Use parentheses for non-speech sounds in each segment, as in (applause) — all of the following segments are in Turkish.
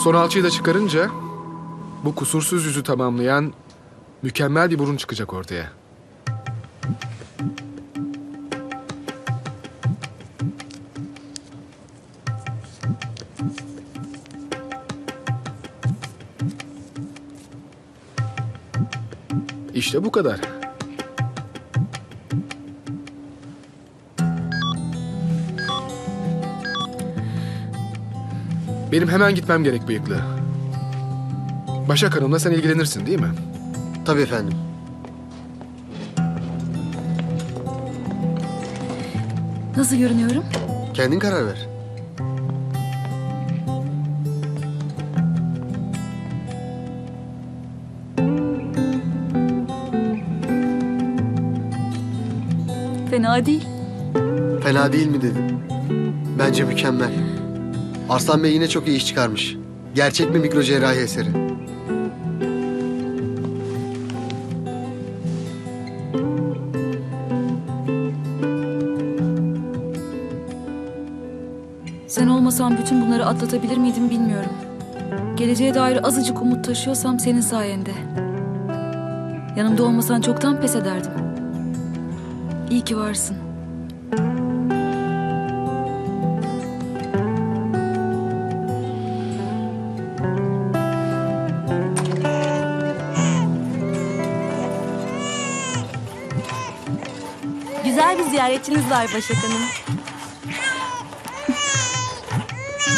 Son alçıyı da çıkarınca bu kusursuz yüzü tamamlayan mükemmel bir burun çıkacak ortaya. İşte bu kadar. Benim hemen gitmem gerek bıyıklı. Başak Hanım'la sen ilgilenirsin değil mi? Tabii efendim. Nasıl görünüyorum? Kendin karar ver. Fena değil. Fena değil mi dedin? Bence mükemmel. Arslan Bey yine çok iyi iş çıkarmış. Gerçek bir mikro cerrahi eseri. Sen olmasan bütün bunları atlatabilir miydim bilmiyorum. Geleceğe dair azıcık umut taşıyorsam senin sayende. Yanımda olmasan çoktan pes ederdim. İyi ki varsın. Güzel bir ziyaretçiniz var Başak Hanım.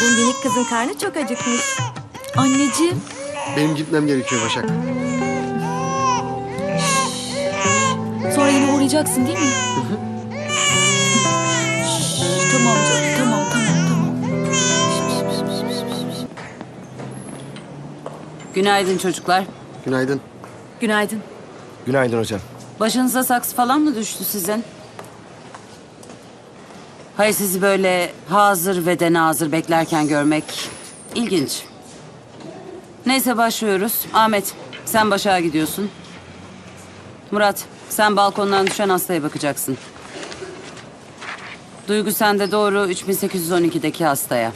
Bu minik kızın karnı çok acıkmış. Anneciğim, Benim gitmem gerekiyor Başak. sonra yine uğrayacaksın değil mi? Şşş, tamam canım, tamam, tamam, tamam. Günaydın çocuklar. Günaydın. Günaydın. Günaydın hocam. Başınıza saksı falan mı düştü sizin? Hayır sizi böyle hazır ve de nazır beklerken görmek ilginç. Neyse başlıyoruz. Ahmet sen başa gidiyorsun. Murat sen balkondan düşen hastaya bakacaksın. Duygu sen de doğru 3812'deki hastaya.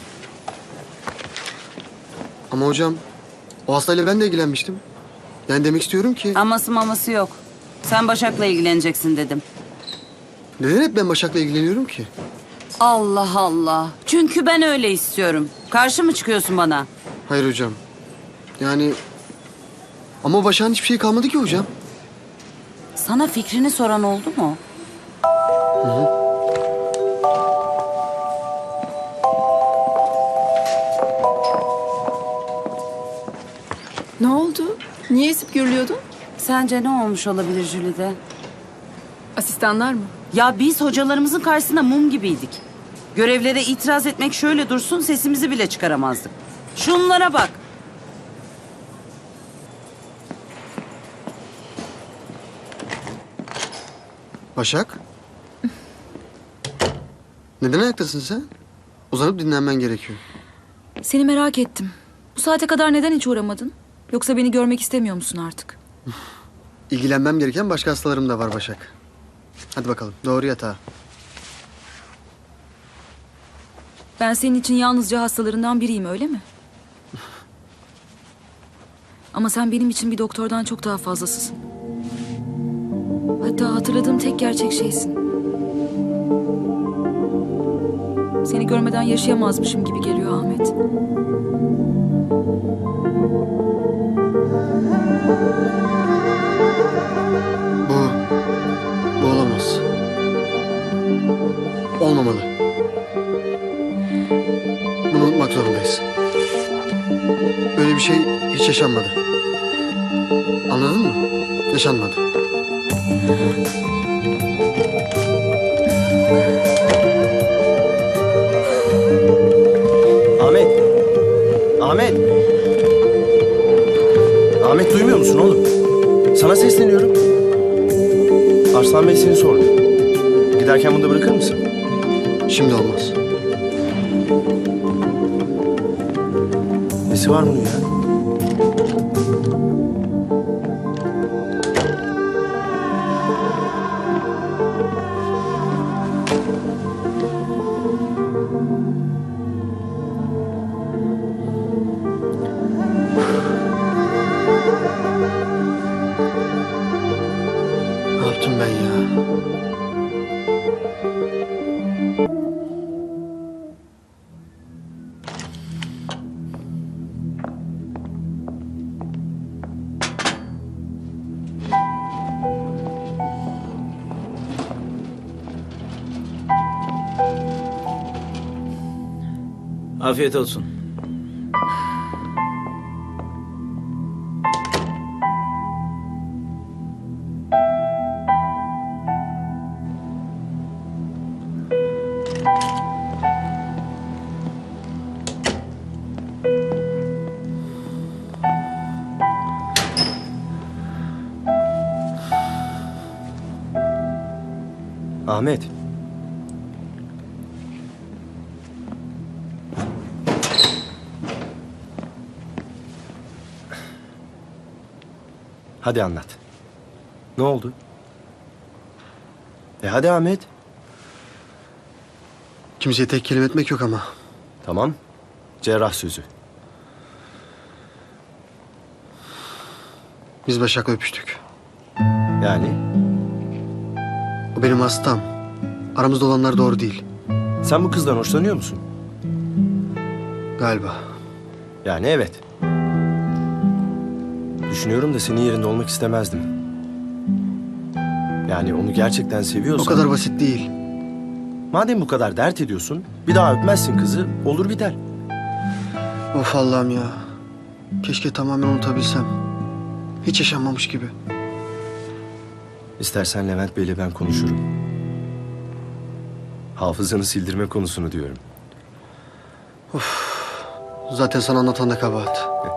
Ama hocam o hastayla ben de ilgilenmiştim. Yani demek istiyorum ki Aması maması yok. Sen Başak'la ilgileneceksin dedim. neden hep ben Başak'la ilgileniyorum ki? Allah Allah. Çünkü ben öyle istiyorum. Karşı mı çıkıyorsun bana? Hayır hocam. Yani ama Başak'ın hiçbir şey kalmadı ki hocam. Sana fikrini soran oldu mu? Ne oldu? Niye esip gürlüyordun? Sence ne olmuş olabilir Jülide? Asistanlar mı? Ya biz hocalarımızın karşısında mum gibiydik. Görevlere itiraz etmek şöyle dursun sesimizi bile çıkaramazdık. Şunlara bak. Başak? Neden ayaktasın sen? Uzanıp dinlenmen gerekiyor. Seni merak ettim. Bu saate kadar neden hiç uğramadın? Yoksa beni görmek istemiyor musun artık? İlgilenmem gereken başka hastalarım da var Başak. Hadi bakalım doğru yatağa. Ben senin için yalnızca hastalarından biriyim öyle mi? Ama sen benim için bir doktordan çok daha fazlasısın. Hatta hatırladığım tek gerçek şeysin. Seni görmeden yaşayamazmışım gibi geliyor Ahmet. Bu, hiç yaşanmadı. Anladın mı? Yaşanmadı. Ahmet. Ahmet. Ahmet duymuyor musun oğlum? Sana sesleniyorum. Arslan Bey seni sordu. Giderken bunu da bırakır mısın? Şimdi olmaz. Nesi var bunun ya? Afiyet olsun. Ahmet. Hadi anlat. Ne oldu? E hadi Ahmet. Kimseye tek kelime etmek yok ama. Tamam. Cerrah sözü. Biz Başak'la öpüştük. Yani O benim hastam. Aramızda olanlar doğru değil. sen bu kızdan hoşlanıyor musun? Galiba. Yani evet. Düşünüyorum da senin yerinde olmak istemezdim. Yani onu gerçekten O seviyorsan... kadar basit değil. Madem bu kadar dert ediyorsun, bir daha öpmezsin kızı, olur biter. Of Allah'ım ya. Keşke tamamen unutabilsem. Hiç yaşanmamış gibi. İstersen Levent Bey'le ben konuşurum. Hafızanı sildirme konusunu diyorum. Zaten sana anlatan da kabahat. (laughs)